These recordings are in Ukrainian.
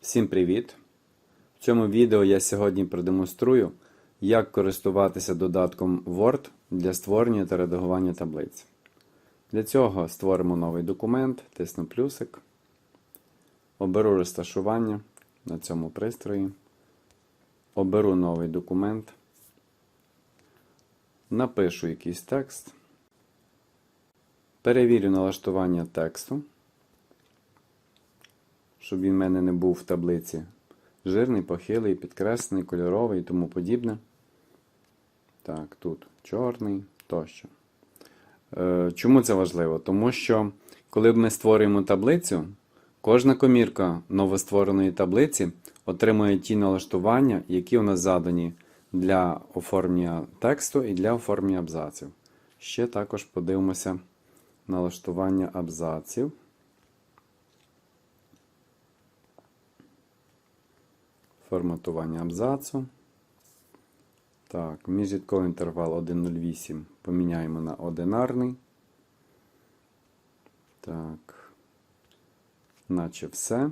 Всім привіт! В цьому відео я сьогодні продемонструю, як користуватися додатком Word для створення та редагування таблиць. Для цього створимо новий документ, тисну плюсик, оберу розташування на цьому пристрої, оберу новий документ, напишу якийсь текст, перевірю налаштування тексту щоб він в мене не був в таблиці. Жирний, похилий, підкреслений, кольоровий і тому подібне. Так, тут чорний тощо. Е, Чому це важливо? Тому що, коли ми створюємо таблицю, кожна комірка новоствореної таблиці отримує ті налаштування, які у нас задані для оформлення тексту і для оформлення абзаців. Ще також подивимося налаштування абзаців. Форматування абзацу. Так, міжрядковий інтервал 1.08 поміняємо на одинарний. Так. Наче все.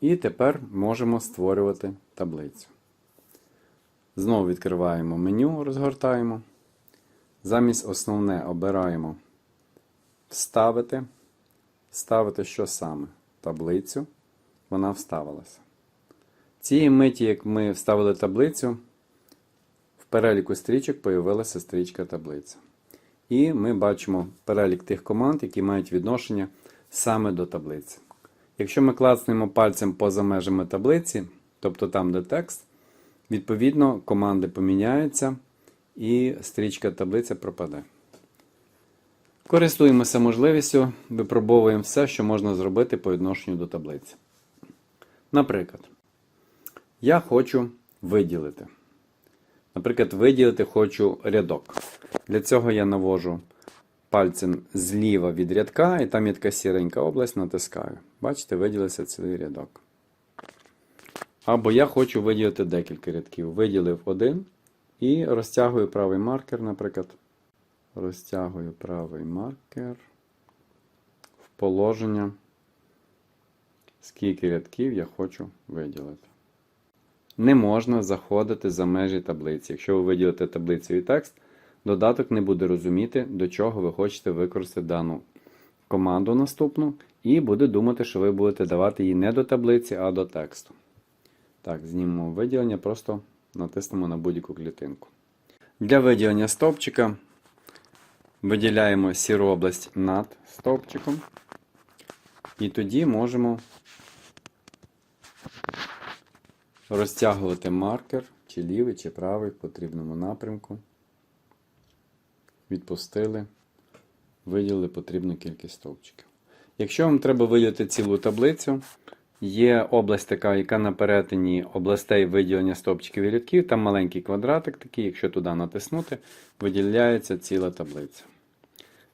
І тепер можемо створювати таблицю. Знову відкриваємо меню, розгортаємо. Замість основне обираємо Вставити. Вставити що саме? Таблицю. Вона вставилася. Цієї миті, як ми вставили таблицю, в переліку стрічок появилася стрічка таблиця. І ми бачимо перелік тих команд, які мають відношення саме до таблиці. Якщо ми клацнемо пальцем поза межами таблиці, тобто там, де текст, відповідно команди поміняються і стрічка таблиця пропаде. Користуємося можливістю, випробовуємо все, що можна зробити по відношенню до таблиці. Наприклад, я хочу виділити. Наприклад, виділити хочу рядок. Для цього я навожу пальцем зліва від рядка, і там є така сіренька область, натискаю. Бачите, виділився цілий рядок. Або я хочу виділити декілька рядків. Виділив один і розтягую правий маркер, наприклад. Розтягую правий маркер в положення, скільки рядків я хочу виділити. Не можна заходити за межі таблиці. Якщо ви виділите таблицю і текст, додаток не буде розуміти, до чого ви хочете використати дану команду наступну, і буде думати, що ви будете давати її не до таблиці, а до тексту. Так, знімемо виділення, просто натиснемо на будь-яку клітинку. Для виділення стовпчика виділяємо сіру область над стовпчиком. І тоді можемо розтягувати маркер, чи лівий, чи правий в потрібному напрямку. Відпустили, виділили потрібну кількість стовпчиків. Якщо вам треба виділити цілу таблицю, є область така, яка на перетині областей виділення стовпчиків і рядків, там маленький квадратик такий, якщо туди натиснути, виділяється ціла таблиця.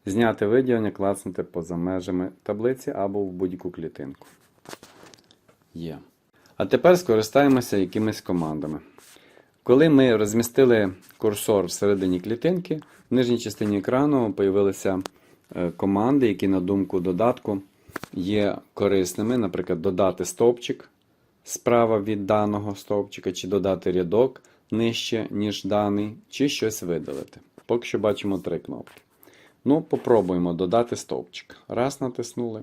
Зняти виділення, клацнути поза межами таблиці або в будь-яку клітинку. Є. А тепер скористаємося якимись командами. Коли ми розмістили курсор всередині клітинки, в нижній частині екрану з'явилися команди, які, на думку додатку, є корисними. Наприклад, додати стовпчик справа від даного стовпчика, чи додати рядок нижче, ніж даний, чи щось видалити. Поки що бачимо три кнопки. Ну, попробуємо додати стовпчик. Раз натиснули.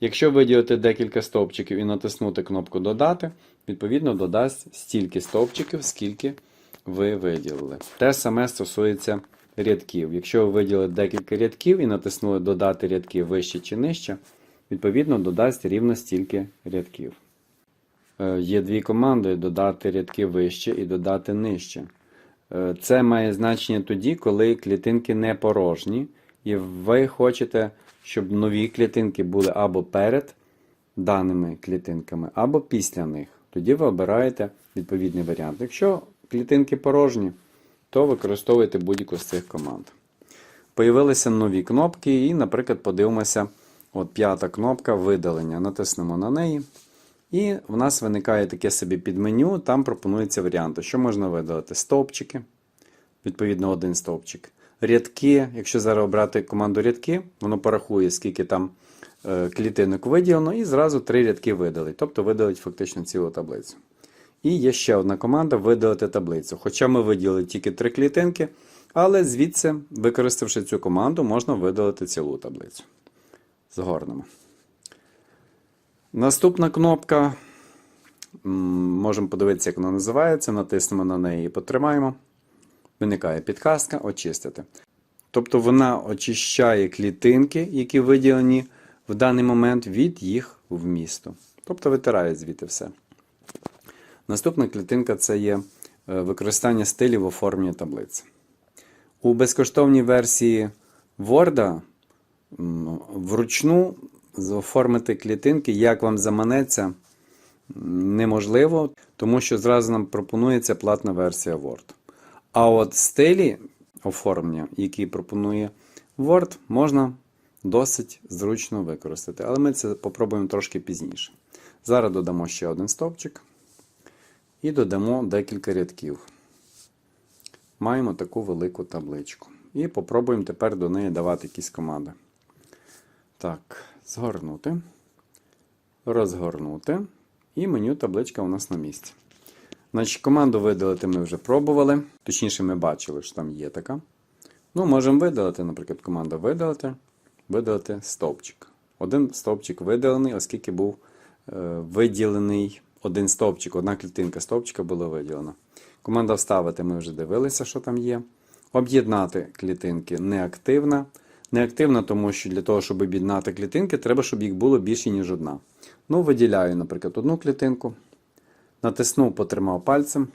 Якщо виділити декілька стовпчиків і натиснути кнопку Додати, відповідно додасть стільки стовпчиків, скільки ви виділили. Те саме стосується рядків. Якщо ви виділили декілька рядків і натиснули Додати рядки вище чи нижче, відповідно додасть рівно стільки рядків. Е, Є дві команди: додати рядки вище і додати нижче. Е, Це має значення тоді, коли клітинки не порожні, і ви хочете щоб нові клітинки були або перед даними клітинками, або після них. Тоді ви обираєте відповідний варіант. Якщо клітинки порожні, то використовуйте будь-яку з цих команд. Появилися нові кнопки, і, наприклад, подивимося, от п'ята кнопка видалення. Натиснемо на неї. І в нас виникає таке собі підменю, там пропонуються варіанти, що можна видалити стовпчики, відповідно, один стовпчик рядки. Якщо зараз обрати команду рядки, воно порахує, скільки там е, клітинок виділено і зразу три рядки видалить. Тобто видалить фактично цілу таблицю. І є ще одна команда видалити таблицю. Хоча ми виділили тільки три клітинки, але звідси, використавши цю команду, можна видалити цілу таблицю. Згорнемо. Наступна кнопка. Можемо подивитися, як вона називається. Натиснемо на неї і потримаємо. Виникає підказка очистити. Тобто вона очищає клітинки, які виділені в даний момент від їх вмісту. Тобто витирає звідти все. Наступна клітинка це є е, використання стилів в оформленні таблиці. У безкоштовній версії Word вручну оформити клітинки, як вам заманеться, неможливо, тому що зразу нам пропонується платна версія Word. А от стилі оформлення, які пропонує Word, можна досить зручно використати. Але ми це попробуємо трошки пізніше. Зараз додамо ще один стовпчик і додамо декілька рядків. Маємо таку велику табличку. І попробуємо тепер до неї давати якісь команди. Так, згорнути, розгорнути. І меню табличка у нас на місці. Значить, команду видалити ми вже пробували. Точніше, ми бачили, що там є така. Ну, можемо видалити, наприклад, команда видалити, видалити стовпчик. Один стовпчик видалений, оскільки був е, виділений один стовпчик, одна клітинка стовпчика була виділена. Команда вставити ми вже дивилися, що там є. Об'єднати клітинки неактивна. Неактивна, тому що для того, щоб об'єднати клітинки, треба, щоб їх було більше, ніж одна. Ну, виділяю, наприклад, одну клітинку. Натиснув, потримав пальцем,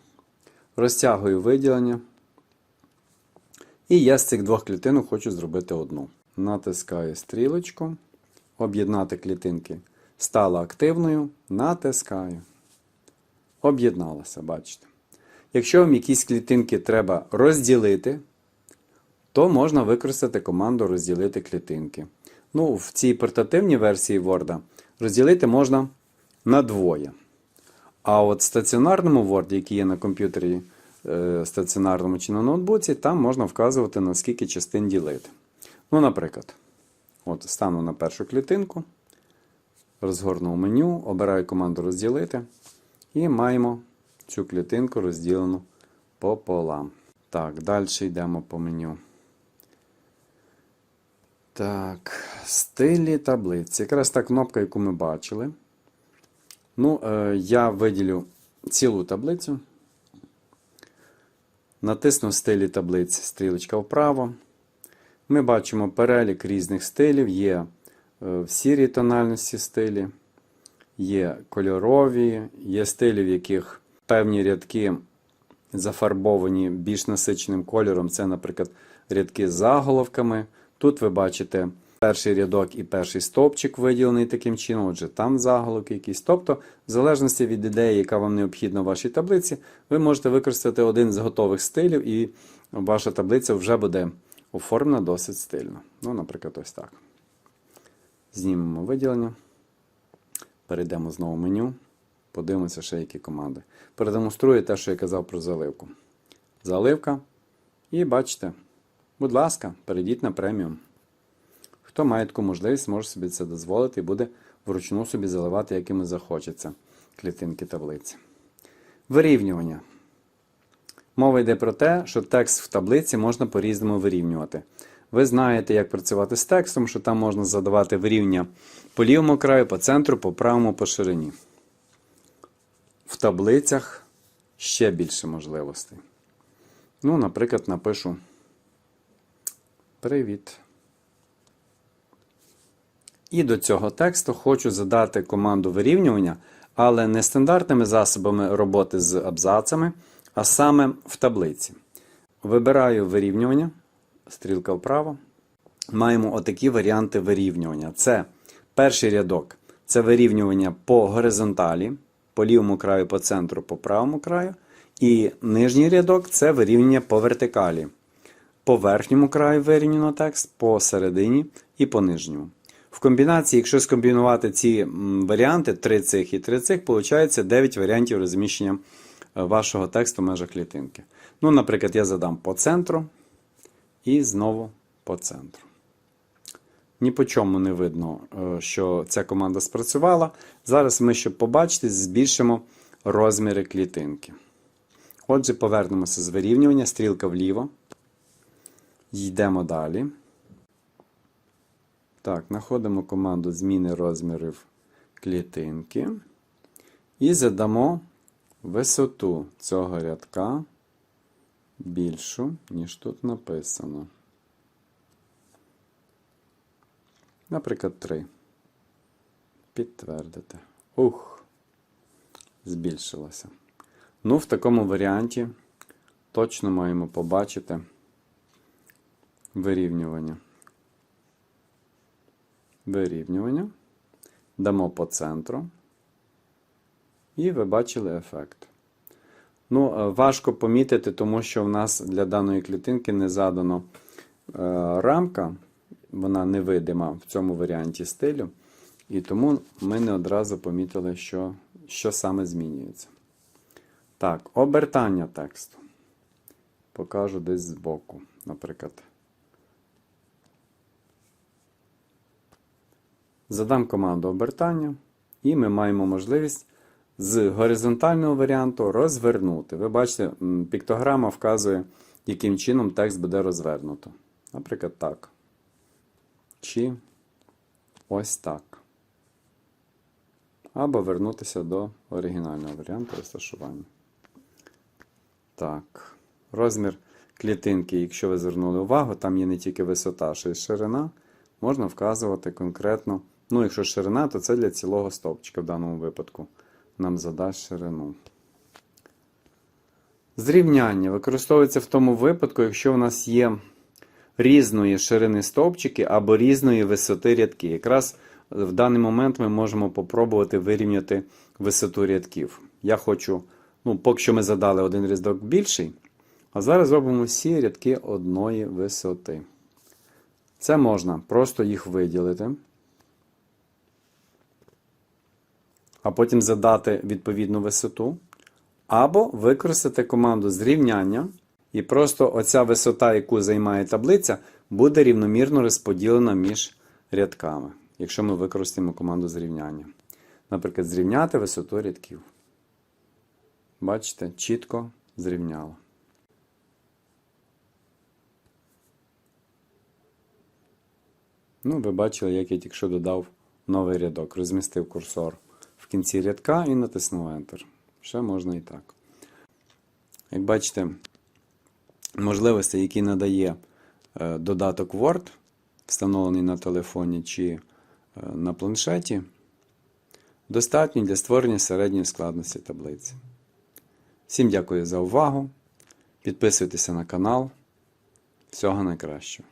розтягую виділення. І я з цих двох клітинок хочу зробити одну. Натискаю стрілочку, об'єднати клітинки. Стала активною, натискаю. Об'єдналася, бачите. Якщо вам якісь клітинки треба розділити, то можна використати команду розділити клітинки. Ну, в цій портативній версії Word розділити можна на двоє. А от в стаціонарному Word, який є на комп'ютері е, стаціонарному чи на ноутбуці, там можна вказувати, на скільки частин ділити. Ну, наприклад, от стану на першу клітинку, розгорнув меню, обираю команду розділити. І маємо цю клітинку розділену пополам. Так, далі йдемо по меню. Так, стилі таблиці. Якраз та кнопка, яку ми бачили. Ну, е, я виділю цілу таблицю. Натисну стилі таблиці, стрілочка вправо. Ми бачимо перелік різних стилів. Є е, в сірій тональності стилі, є кольорові, є стилі, в яких певні рядки зафарбовані більш насиченим кольором. Це, наприклад, рядки з заголовками. Тут ви бачите перший рядок і перший стовпчик виділений таким чином, отже, там заголовки якісь. Тобто, в залежності від ідеї, яка вам необхідна в вашій таблиці, ви можете використати один з готових стилів, і ваша таблиця вже буде оформлена досить стильно. Ну, наприклад, ось так. Знімемо виділення. Перейдемо знову в меню. Подивимося, ще які команди. Продемонструю те, що я казав про заливку. Заливка. І бачите, будь ласка, перейдіть на преміум. Хто має таку можливість, може собі це дозволити і буде вручну собі заливати, якими захочеться клітинки таблиці. Вирівнювання. Мова йде про те, що текст в таблиці можна по-різному вирівнювати. Ви знаєте, як працювати з текстом, що там можна задавати вирівняння по лівому краю, по центру, по правому, по ширині. В таблицях ще більше можливостей. Ну, наприклад, напишу Привіт. І до цього тексту хочу задати команду вирівнювання, але не стандартними засобами роботи з абзацами, а саме в таблиці. Вибираю вирівнювання, стрілка вправо. Маємо отакі варіанти вирівнювання. Це перший рядок це вирівнювання по горизонталі, по лівому краю, по центру, по правому краю. І нижній рядок це вирівнювання по вертикалі. По верхньому краю вирівняно текст, по середині і по нижньому. В комбінації, якщо скомбінувати ці варіанти, 3 цих і 3 цих, виходить 9 варіантів розміщення е, вашого тексту в межах клітинки. Ну, наприклад, я задам по центру і знову по центру. ні по чому не видно, е, що ця команда спрацювала. Зараз ми, щоб побачити, збільшимо розміри клітинки. Отже, повернемося з вирівнювання, стрілка вліво. Йдемо далі. Так, знаходимо команду зміни розмірів клітинки. І задамо висоту цього рядка більшу, ніж тут написано. Наприклад, 3. Підтвердити. Ух, збільшилося. Ну, в такому варіанті точно маємо побачити вирівнювання. Вирівнювання. Дамо по центру. І ви бачили ефект. Ну, е, важко помітити, тому що в нас для даної клітинки не задано е, рамка, вона невидима в цьому варіанті стилю. І тому ми не одразу помітили, що, що саме змінюється. Так, обертання тексту. Покажу десь збоку, наприклад. Задам команду обертання, і ми маємо можливість з горизонтального варіанту розвернути. Ви бачите, піктограма вказує, яким чином текст буде розвернуто. Наприклад, так. Чи ось так. Або вернутися до оригінального варіанту розташування. Так. Розмір клітинки, якщо ви звернули увагу, там є не тільки висота, ще й ширина. Можна вказувати конкретно. Ну, якщо ширина, то це для цілого стовпчика в даному випадку. Нам задасть ширину. Зрівняння використовується в тому випадку, якщо у нас є різної ширини стовпчики або різної висоти рядки. Якраз в даний момент ми можемо попробувати вирівняти висоту рядків. Я хочу, ну, поки що ми задали один рядок більший, а зараз зробимо всі рядки одної висоти. Це можна просто їх виділити, а потім задати відповідну висоту. Або використати команду зрівняння, і просто оця висота, яку займає таблиця, буде рівномірно розподілена між рядками, якщо ми використаємо команду зрівняння. Наприклад, зрівняти висоту рядків. Бачите, чітко зрівняло. Ну, ви бачили, як я тільки що додав новий рядок, розмістив курсор кінці рядка і натиснув Enter. Ще можна і так. Як бачите, можливості, які надає е, додаток Word, встановлений на телефоні чи е, на планшеті, достатні для створення середньої складності таблиці. Всім дякую за увагу. Підписуйтеся на канал. Всього найкращого.